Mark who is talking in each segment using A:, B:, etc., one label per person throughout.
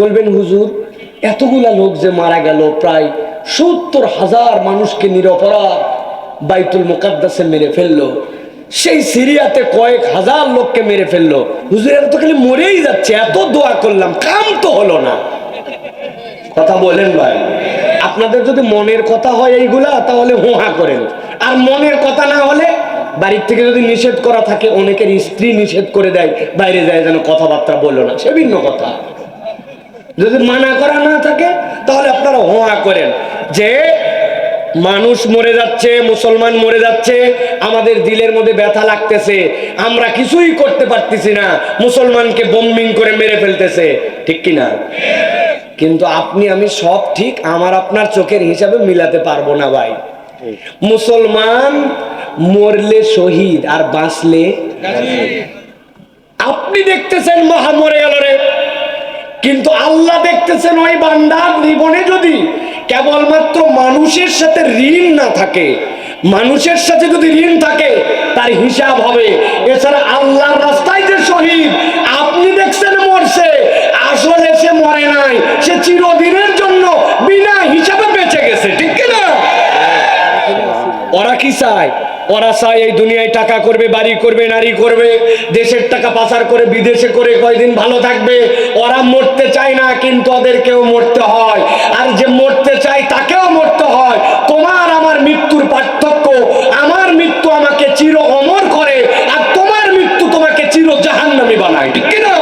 A: বলবেন, হুজুর, এতগুলা লোক যে মারা গেল, প্রায় সত্তর হাজার মানুষকে নিরপরাধ বাইতুল মোকাদ্দাসে মেরে ফেলল। সেই সিরিয়াতে কয়েক হাজার লোককে মেরে ফেলল। হুজুর, এরা তো খালি মরেই যাচ্ছে, এত দোয়া করলাম, কাম তো হলো না। কথা বলেন ভাই, আপনাদের যদি মনের কথা হয় এইগুলা, তাহলে হোহা করেন। আর মনের কথা না হলে বাড়ির থেকে যদি নিষেধ করা থাকে, অনেকের স্ত্রী নিষেধ করে দেয়, বাইরে যায় যেন কথাবার্তা বলল না। সে ভিন্ন কথা। যদি মানা করা না থাকে তাহলে আপনারা হোয়া করেন। যে মানুষ মরে যাচ্ছে মুসলমান মরে যাচ্ছে আমাদের দিলের মধ্যে ব্যথা লাগতেছে আমরা কিছুই করতে পারতেছি না মুসলমানকে বোম্বিং করে মেরে ফেলতেছে ঠিক কি না কিন্তু আপনি আমি সব ঠিক আমার আপনার চোখের হিসাবে মিলাতে পারব না ভাই। মুসলমান মরলে শহীদ আর বাঁচলে আপনি দেখতেছেন মহা মরে গেল রে। কিন্তু আল্লাহ দেখতেছেন ওই বান্দার জীবনে যদি কেবলমাত্র মানুষের সাথে ঋণ না থাকে, মানুষের সাথে যদি ঋণ থাকে, তার হিসাব হবে। এছাড়া আল্লাহর রাস্তায় যে শহীদ, আপনি দেখছেন মরছে, আসলে সে মরে নাই, সে চিরদিনের জন্য বিনা হিসাবে বেঁচে গেছে, ঠিক কিনা? ওরা কি চায়? ওরা চায় এই দুনিয়ায় টাকা করবে, বাড়ি করবে, নারী করবে, দেশের টাকা পাচার করে, বিদেশে করে কয়দিন ভালো থাকবে। ওরা মরতে চায় না, কিন্তু ওদেরকেও মরতে হয়। আর যে মরতে চায়, তাকেও মরতে হয়। তোমার আমার মৃত্যুর পার্থক্য, আমার মৃত্যু আমাকে চির অমর করে, আর তোমার মৃত্যু তোমাকে চির জাহান্নামী বানায়। ঠিক কিনা?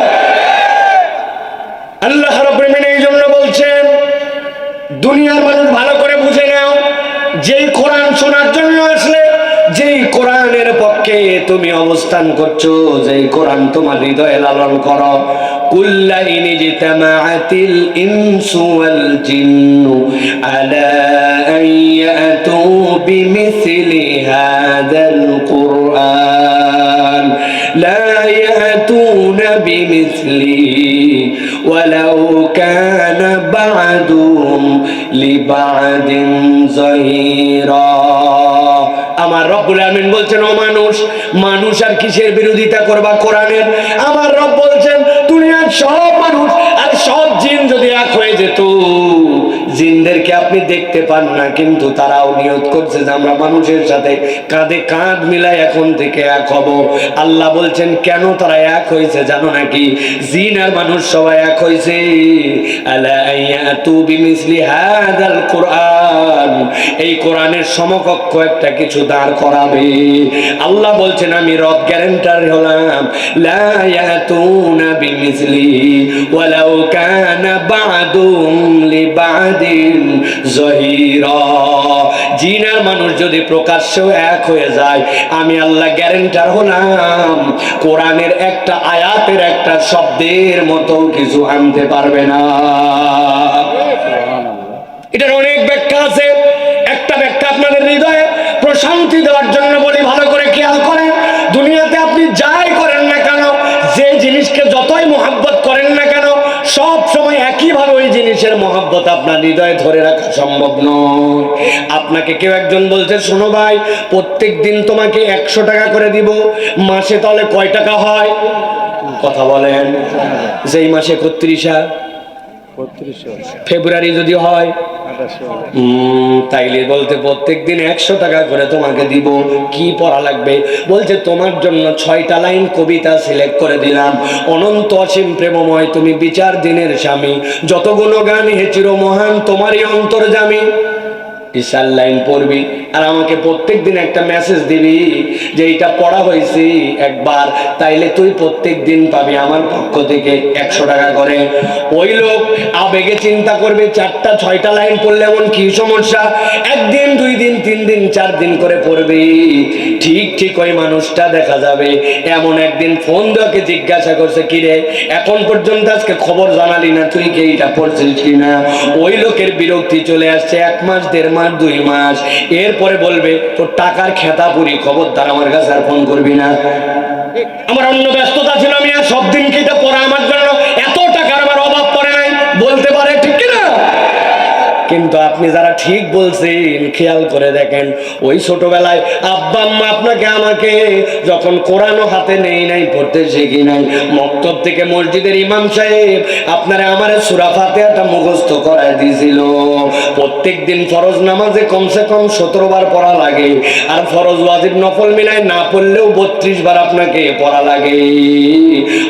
A: আল্লাহ আলামিন এই জন্য বলছেন, দুনিয়ার মানুষ ভালো করে বুঝে নাও, যেই কোরআন শোনার জন্য আসলে যেই কোরআনের পক্ষে তুমি অবস্থান করছো যেই কোরআন তোমার হৃদয়ে লালন করো কুল্লা ইনি জিতামাআতিল ইনসু ওয়াল জিন্নু আলা আন ইয়াতু বিমিথলি হাদাল কুরআন লা ইয়াতুনা বিমিথলিহি ولو كان بعدهم لبعد ظهيرا আমার রব্বুল আলমিন বলছেন, ও মানুষ মানুষ আর কিসের বিরোধিতা করবা কোরআনের? আমার রব বলছেন, দুনিয়ার সব মানুষ আর সব জিন যদি এক হয়ে যেত আপনি দেখতে পান না, কিন্তু তারাও নিয়ত করছে যে আমরা মানুষের সাথে কাঁধে কাঁধ মিলাই এখন থেকে এক হব। আল্লাহ বলছেন, কেন তারা এক হয়েছে জানো নাকি? জিন আর মানুষ সবাই এক হয়েছে। এই কোরআনের সমকক্ষ একটা কিছু দাঁড় করাবে। আল্লাহ বলছেন, আমি রব গ্যারেন্টার হলাম। লা জহিরা। জিন আর মানুষ যদি প্রকাশ্যেও এক হয়ে যায়, আমি আল্লাহ গ্যারেন্টার হলাম। কোরআনের একটা আয়াতের একটা শব্দের মতো কিছু আনতে পারবে না। এটার অনেক ব্যাখ্যা আছে। একটা ব্যাখ্যা আপনাদের হৃদয়ে প্রশান্তি দেওয়ার জন্য বলি, ভালো করে খেয়াল করেন। দুনিয়াতে আপনি যাই করেন না কেন, যে জিনিসকে যতই মোহাব্বত করেন না কেন, সব জিনিসের মহাব্বত আপনার হৃদয়ে ধরে রাখা সম্ভব নয়। আপনাকে কেউ একজন বলছে, শোনো ভাই প্রত্যেক দিন তোমাকে একশো টাকা করে দিব, মাসে তাহলে কয় টাকা হয়? কথা বলেন। যেই মাসে একত্রিশা ফেব্রুয়ারি যদি হয় তাইলে বলতে প্রত্যেক দিন একশো টাকা করে তোমাকে দিব। কি পড়া লাগবে? বলছে তোমার জন্য ছয়টা লাইন কবিতা সিলেক্ট করে দিলাম। অনন্ত অসীম প্রেমময় তুমি বিচার দিনের স্বামী। যতগুলো গান হে চির মহান তোমারই অন্তর্জামী। বিশাল লাইন পড়বি। আর আমাকে প্রত্যেক দিন একটা মেসেজ দিবি যে এইটা পড়া হয়েছে একবার, তাইলে তুই প্রত্যেক দিন পাবি আমার পক্ষ থেকে একশো টাকা করে। ওই লোক আবেগে চিন্তা করবে, চারটা, ছয়টা লাইন পড়লে এমন কি সমস্যা? একদিন, দুই দিন, তিন দিন, চার দিন করে পড়বি। ঠিক ঠিক ওই মানুষটা দেখা যাবে। এমন একদিন ফোন দেওয়াকে জিজ্ঞাসা করছে, কিরে, এখন পর্যন্ত আজকে খবর জানালি না, তুই কি এইটা পড়ছিস কিনা? ওই লোকের বিরক্তি চলে আসছে, এক মাস, দেড় মাস দুই মাস। এরপরে বলবে, তোর টাকার খেতা পুরি খবরদার আমার কাছে আর ফোন করবি না। আমার অন্য ব্যস্ততা ছিল, আমি আর সব দিন পরে পড়া আমার জন্য এত টাকার আমার অভাব পড়ে নাই বলতে পারে ঠিক কিনা কিন্তু আপনি যারা ঠিক বলছেন, খেয়াল করে দেখেন, ওই ছোটবেলায় আব্বা আম্মা আপনাকে আমাকে যখন কোরআনও হাতে নেই নাই, পড়তে শিখি নাই, মক্তব থেকে মসজিদের ইমাম সাহেব আপনারা আমার সুরা ফাতেহাটা মুখস্থ করায় দিয়েছিল প্রত্যেক দিন ফরজ নামাজে কমসে কম সতেরো বার পড়া লাগে, আর ফরজ ওয়াজিব নফল মিলায় না পড়লেও বত্রিশ বার আপনাকে পড়া লাগে।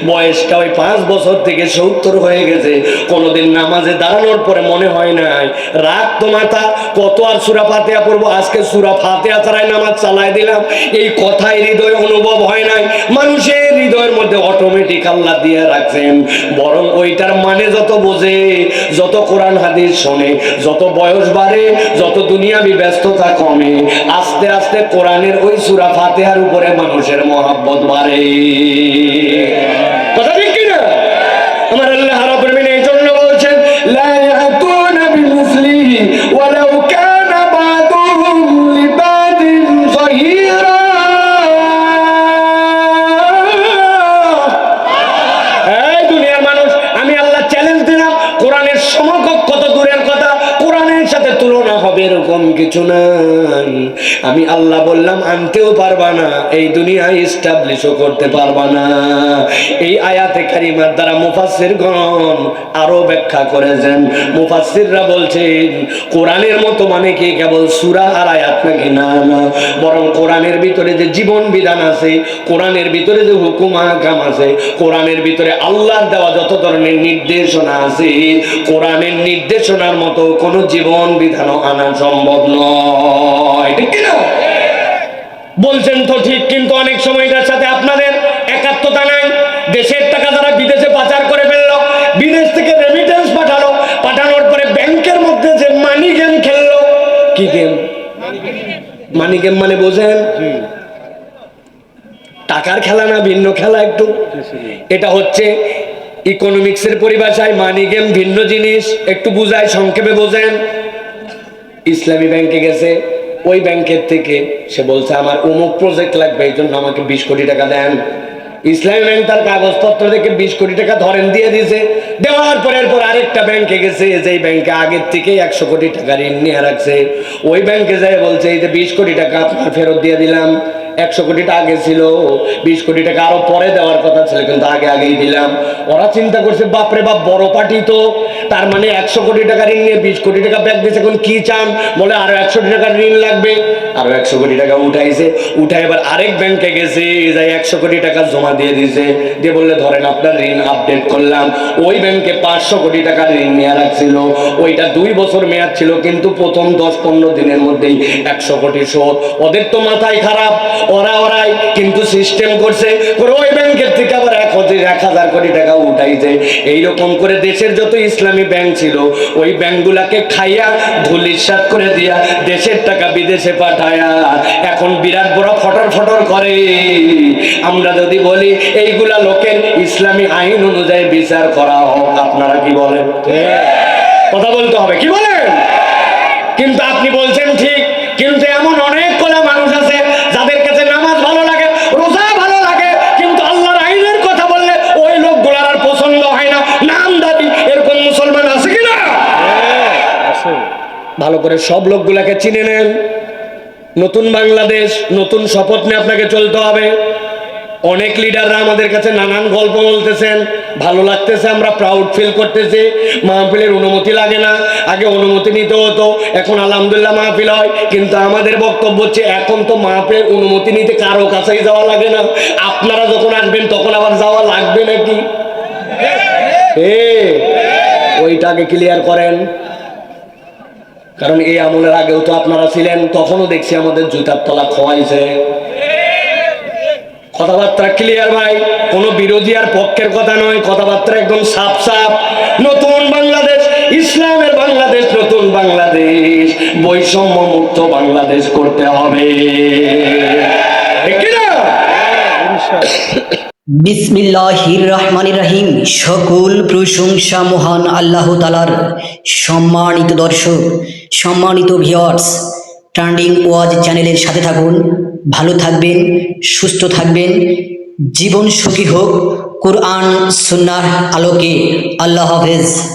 A: বয়সটা ওই পাঁচ বছর থেকে সত্তর হয়ে গেছে, কোনোদিন নামাজে দাঁড়ানোর পরে মনে হয় নাই রাগ তো মাথা, কত আর সুরা ফাতেহা পড়ব? আজকে সুরা ফাতেহা ছাড়াই নামাজ চালাই দিলাম। এই কথাই হৃদয় অনুভব হয় নাই। মানুষের হৃদয়ের মধ্যে অটোমেটিক আল্লাহ দিয়ে রাখছেন। বরং ওইটার মানে যত বোঝে, যত কোরআন হাদিস শোনে, যত বয়স বাড়ে, যত দুনিয়াবি ব্যস্ততা কমে, আস্তে আস্তে কোরআনের ওই সুরা ফাতেহার উপরে মানুষের মহাব্বত বাড়ে। কথা ঠিক কিনা? আমার আল্লাহ রাব্বুল আমি আল্লাহ বললাম, আনতেও পারবা না, এই দুনিয়ায় এস্টাবলিশও করতে পারবা না। এই আয়াতে কারিমার দ্বারা মুফাসসির গণ আরও ব্যাখ্যা করেছেন। মুফাসসিররা বলছেন, কোরআনের মতো মানে কি? কেবল সূরা আর আয়াত নাকি? না না। বরং কোরআনের ভিতরে যে জীবন বিধান আছে, কোরআনের ভিতরে যে হুকুম আহকাম আছে, কোরআনের ভিতরে আল্লাহর দেওয়া যত ধরনের নির্দেশনা আছে, কোরআনের নির্দেশনার মতো কোনো জীবন বিধানও আনা সম্ভব নয়। ঠিক বলছেন তো ঠিক, কিন্তু অনেক সময় এটার সাথে আপনাদের একাত্মতা নাই। দেশের টাকা তারা বিদেশে পাচার করে ফেলল, বিদেশ থেকে রেমিটেন্স পাঠালো, পাঠানোর পরে ব্যাংকের মধ্যে যে মানি গেম খেললো, কি গেম মানি গেম মানে বোঝেন? টাকার খেলা না, ভিন্ন খেলা একটু। এটা হচ্ছে ইকোনমিক্সের পরিভাষায় মানি গেম ভিন্ন জিনিস। একটু বুঝায়, সংক্ষেপে বোঝেন। ইসলামী ব্যাংকে গেছে। ওই ব্যাংকের থেকে সে বলছে, আমার অমুক প্রজেক্ট লাগবে, এই জন্য আমাকে বিশ কোটি টাকা দেন। ইসলামী ব্যাংক তার কাগজপত্র থেকে বিশ কোটি টাকা ধরেন, দিয়ে দিয়েছে। দেওয়ার পর আরেকটা ব্যাংকে গেছে, যেই ব্যাংকে আগের থেকে একশো কোটি টাকা ঋণ নিয়ে রাখছে। ওই ব্যাংকে যায় বলছে, এই যে বিশ কোটি টাকা আপনার ফেরত দিয়ে দিলাম, একশো কোটি টাকা আগে ছিল, বিশ কোটি টাকা আরও পরে দেওয়ার কথা ছিল, কিন্তু আগে আগেই দিলাম। ওরা চিন্তা করছে, বাপরে বাপ, বড় পার্টি তো। তার মানে একশো কোটি টাকা ঋণ নিয়ে বিশ কোটি টাকা ব্যাগ দিয়েছে। এখন কি চান? বলে আরও একশো কোটি টাকার ঋণ লাগবে। আরও একশো কোটি টাকা উঠাইছে। উঠাই এবার আরেক ব্যাংকে গেছে যাই একশো কোটি টাকা জমা দিয়ে দিছে দিয়ে বললে, ধরেন আপনার ঋণ আপডেট করলাম। ওই ব্যাংকে পাঁচশো কোটি টাকার ঋণ নেওয়া রাখছিল ওইটা দুই বছর মেয়াদ ছিল, কিন্তু প্রথম দশ পনেরো দিনের মধ্যেই একশো কোটি শোধ। ওদের তো মাথায় খারাপ, ওরা ওরাই, কিন্তু সিস্টেম করছে। ওই ব্যাংকের এক হাজার কোটি টাকা উঠাইছে এইরকম করে দেশের যত ইসলামী ব্যাংক ছিল, ওই ব্যাংকগুলাকে খাইয়া ধুলিসাত করে দিয়া দেশের টাকা বিদেশে পাঠায়া। এখন বিরাট বড় ফটর ফটর করে। আমরা যদি বলি, এইগুলা লোকের ইসলামী আইন অনুযায়ী বিচার করা হোক, আপনারা কি বলেন? কথা বলতে হবে। কি বলেন? কিন্তু আপনি বলছেন ঠিক, কিন্তু এমন অনেক কলা মানুষ আছে যাদের কাছে নামাজ ভালো লাগে রোজা ভালো লাগে কিন্তু আল্লাহর আইনের কথা বললে ওই লোকগুলার আর পছন্দ হয় না নাম দাবি এরকম মুসলমান আছে কি না ভালো করে সব লোকগুলাকে চিনে নেন। নতুন বাংলাদেশ, নতুন শপথ নিয়ে আপনাকে চলতে হবে। অনেক লিডাররা আমাদের কাছে নানান গল্প বলতেছেন। ভালো লাগতেছে, আমরা প্রাউড ফিল করতেছি। মাহফিলের অনুমতি লাগে না। আগে অনুমতি নিতে হতো, এখন আলহামদুলিল্লাহ মাহফিল হয়। কিন্তু আমাদের বক্তব্য হচ্ছে, এখন তো মাহফিলের অনুমতি নিতে কারও কাছেই যাওয়া লাগে না। আপনারা যখন আসবেন, তখন আবার যাওয়া লাগবে নাকি? এ ওইটাকে ক্লিয়ার করেন। কারণ এই আমলের আগেও তো আপনারা ছিলেন, তখনও দেখছি আমাদের জুতার তলা খোয়াইছে কথাবার্তা ক্লিয়ার ভাই, কোনো বিরোধী আর পক্ষের কথা নয়, কথাবার্তা একদম সাফ সাফ। নতুন বাংলাদেশ, ইসলামের বাংলাদেশ, নতুন বাংলাদেশ, বৈষম্য মুক্ত বাংলাদেশ করতে হবে?
B: বিসমিল্লাহির রহমান রহিম। সকল প্রশংসা মহান আল্লাহ তালার সম্মানিত দর্শক, সম্মানিত ভিওয়ার্স ট্রান্ডিং ওয়াজ চ্যানেলের সাথে থাকুন। ভালো থাকবেন, সুস্থ থাকবেন। জীবন সুখী হোক, কোরআন সুন্নার আলোকে। আল্লাহ হাফেজ।